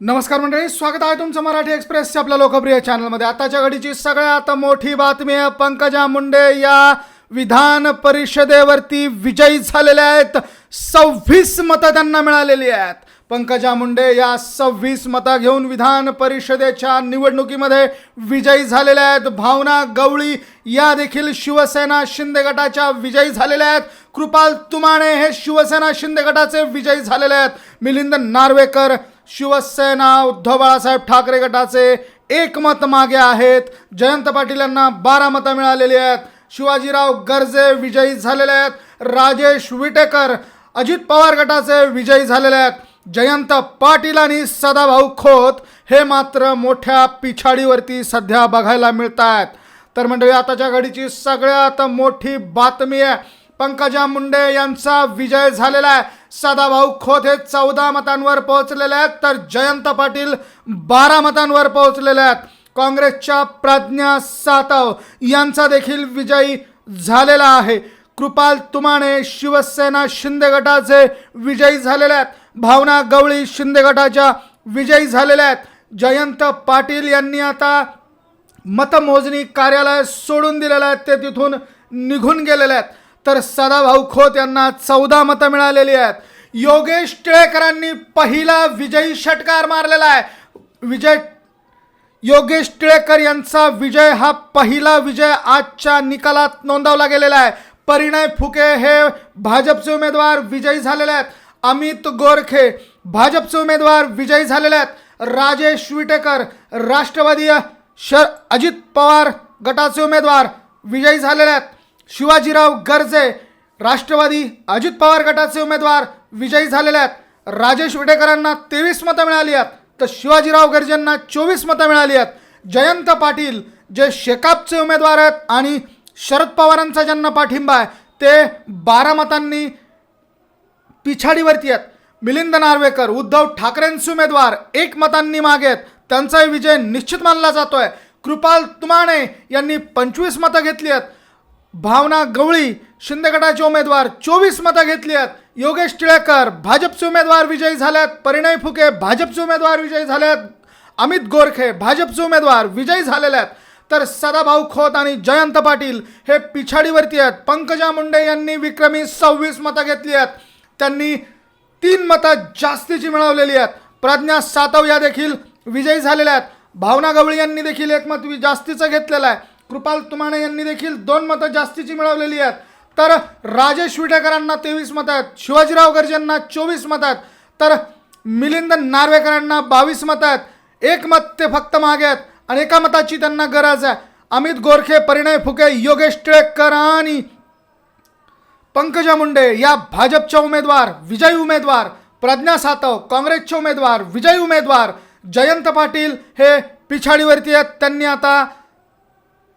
नमस्कार मंडळी स्वागत आहे तुमचं मराठी एक्सप्रेसच्या आपल्या लोकप्रिय चॅनलमध्ये. आताच्या घडीची सगळ्यात मोठी बातमी आहे पंकजा मुंडे या विधान परिषदेवरती विजयी झालेल्या आहेत. सव्वीस मतं त्यांना मिळालेली आहेत. पंकजा मुंडे या सव्वीस मतं घेऊन विधान परिषदेच्या निवडणुकीमध्ये विजयी झालेल्या आहेत. भावना गवळी या देखील शिवसेना शिंदे गटाच्या विजयी झालेल्या आहेत. कृपाल तुमाणे हे शिवसेना शिंदे गटाचे विजयी झालेले आहेत. मिलिंद नार्वेकर शिवसेना उद्धव बाळासाहेब ठाकरे गटाचे एक मत मागे आहेत. जयंत पाटील यांना बारा मतं मिळालेली आहेत. शिवाजीराव गर्जे विजयी झालेले आहेत. राजेश विटेकर अजित पवार गटाचे विजयी झालेले आहेत. जयंत पाटील आणि सदाभाऊ खोत हे मात्र मोठ्या पिछाडीवरती सध्या बघायला मिळत आहेत. तर मंडळी आताच्या घडीची सगळ्यात मोठी बातमी आहे पंकजा मुंडे यांचा विजय झालेला आहे. सदाभाऊ खोत हे चौदा मतांवर पोहोचलेले आहेत तर जयंत पाटील बारा मतांवर पोहोचलेले आहेत. काँग्रेसच्या प्रज्ञा सातव यांचा देखील विजयी झालेला आहे. कृपाल तुमाणे शिवसेना शिंदे गटाचे विजयी झालेले आहेत. भावना गवळी शिंदे गटाच्या विजयी झालेल्या आहेत. जयंत पाटील यांनी आता मतमोजणी कार्यालय सोडून दिलेलं आहे. ते तिथून निघून गेलेले आहेत. तर सदाभाऊ खोत यांना चौदा मतं मिळालेली आहेत. योगेश टिळेकरांनी पहिला विजयी षटकार मारलेला आहे. विजय योगेश टिळेकर यांचा विजय हा पहिला विजय आजच्या निकालात नोंदवला गेलेला आहे. परिणय फुके हे भाजपचे उमेदवार विजयी झालेले आहेत. अमित गोरखे भाजपचे उमेदवार विजयी झालेले आहेत. राजेश विटेकर राष्ट्रवादी शर अजित पवार गटाचे उमेदवार विजयी झालेले आहेत. शिवाजीराव गर्जे राष्ट्रवादी अजित पवार गटाचे उमेदवार विजयी झालेले आहेत. राजेश विटेकरांना तेवीस मतं मिळाली आहेत. तर शिवाजीराव गर्जेंना चोवीस मतं मिळाली आहेत. जयंत पाटील जे शेकापचे उमेदवार आहेत आणि शरद पवारांचा ज्यांना पाठिंबा आहे ते बारा मतांनी पिछाडीवरती आहेत. मिलिंद नार्वेकर उद्धव ठाकरेंचे उमेदवार एक मतांनी मागे आहेत. त्यांचाही विजय निश्चित मानला जातोय. कृपाल तुमाणे यांनी पंचवीस मतं घेतली आहेत. भावना गवळी शिंदे गटाचे उमेदवार चोवीस मतं घेतली आहेत. योगेश टिळेकर भाजपचे उमेदवार विजयी झाल्यात. परिणय फुके भाजपचे उमेदवार विजयी झाल्यात. आहेत अमित गोरखे भाजपचे उमेदवार विजयी झालेले आहेत. तर सदाभाऊ खोत आणि जयंत पाटील हे पिछाडीवरती आहेत. पंकजा मुंडे यांनी विक्रमी सव्वीस मतं घेतली आहेत. त्यांनी तीन मतं जास्तीची मिळवलेली आहेत. प्रज्ञा सातव या देखील विजयी झालेल्या आहेत. भावना गवळी यांनी देखील एक मत वि- जास्तीचं घेतलेलं आहे. कृपाल तुमाने यांनी देखील दोन मतं जास्तीची मिळवलेली आहेत. तर राजेश विटेकरांना तेवीस मतं आहेत. शिवाजीराव गर्जेंना चोवीस मतं आहेत. तर मिलिंद नार्वेकरांना बावीस मतं आहेत. एक मत ते फक्त मागे आहेत आणि एका मताची त्यांना गरज आहे. अमित गोरखे परिणय फुके योगेश टिळेकर आणि पंकजा मुंडे या भाजपच्या उमेदवार विजयी उमेदवार प्रज्ञा सातव काँग्रेसचे उमेदवार विजयी उमेदवार जयंत पाटील हे पिछाडीवरती आहेत. त्यांनी आता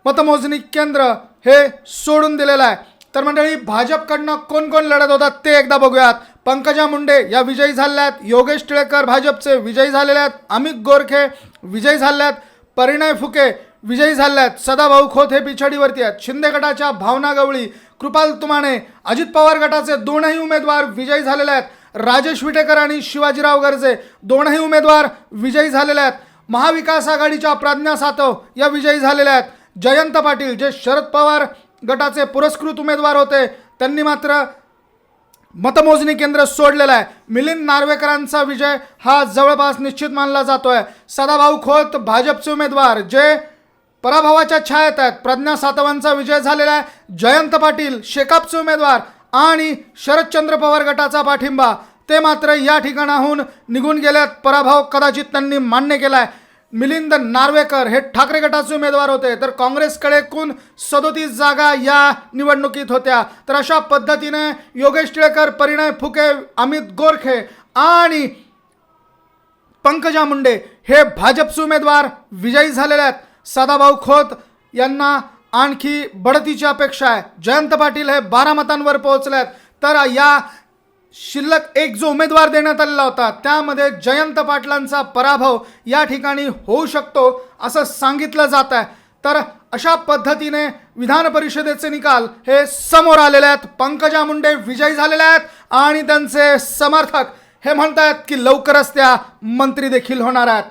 मतमोजणी केंद्र हे सोडून दिलेलं आहे. तर मंडळी भाजपकडनं कोण कोण लढत होतात ते एकदा बघूयात. पंकजा मुंडे या विजयी झाल्या आहेत. योगेश टिळेकर भाजपचे विजयी झालेले आहेत. अमित गोरखे विजयी झाले आहेत. परिणय फुके विजयी झाले आहेत. सदाभाऊ खोत हे पिछाडीवरती आहेत. शिंदे गटाच्या भावना गवळी कृपाल तुमाने अजित पवार गटाचे दोनही उमेदवार विजयी झालेले आहेत. राजेश विटेकर आणि शिवाजीराव गर्जे दोनही उमेदवार विजयी झालेले आहेत. महाविकास आघाडीच्या प्रज्ञा सातव या विजयी झालेल्या आहेत. जयंत पाटील जे शरद पवार गटाचे पुरस्कृत उमेदवार होते त्यांनी मात्र मतमोजणी केंद्र सोडलेलं आहे. मिलिंद नार्वेकरांचा विजय हा जवळपास निश्चित मानला जातो आहे सदाभाऊ खोत भाजपचे उमेदवार जे पराभवाच्या छायेत आहेत. प्रज्ञा सातवांचा विजय झालेला आहे. जयंत पाटील शेकापचे उमेदवार आणि शरदचंद्र पवार गटाचा पाठिंबा. ते मात्र या ठिकाणाहून निघून गेल्यात पराभव कदाचित त्यांनी मान्य केला आहे मिलिंद नार्वेकर हे ठाकरे गटाचे उमेदवार होते. तर काँग्रेसकडे एकूण सदोतीस जागा या निवडणुकीत होत्या. तर अशा पद्धतीने योगेश टिळेकर परिणय फुके अमित गोरखे आणि पंकजा मुंडे हे भाजपचे उमेदवार विजयी झालेले आहेत. सदाभाऊ खोत यांना आणखी बढतीची अपेक्षा आहे. जयंत पाटील हे बारा मतांवर पोहोचले आहेत तर या शिल्लक एक जो उमेदवार देण्यात आलेला होता त्यामध्ये जयंत पाटलांचा पराभव या ठिकाणी होऊ शकतो असं सांगितलं जात आहे. तर अशा पद्धतीने विधान परिषदेचे निकाल हे समोर आलेले आहेत. पंकजा मुंडे विजयी झालेले आहेत आणि त्यांचे समर्थक हे म्हणतात की लवकरच त्या मंत्री देखील होणार आहेत.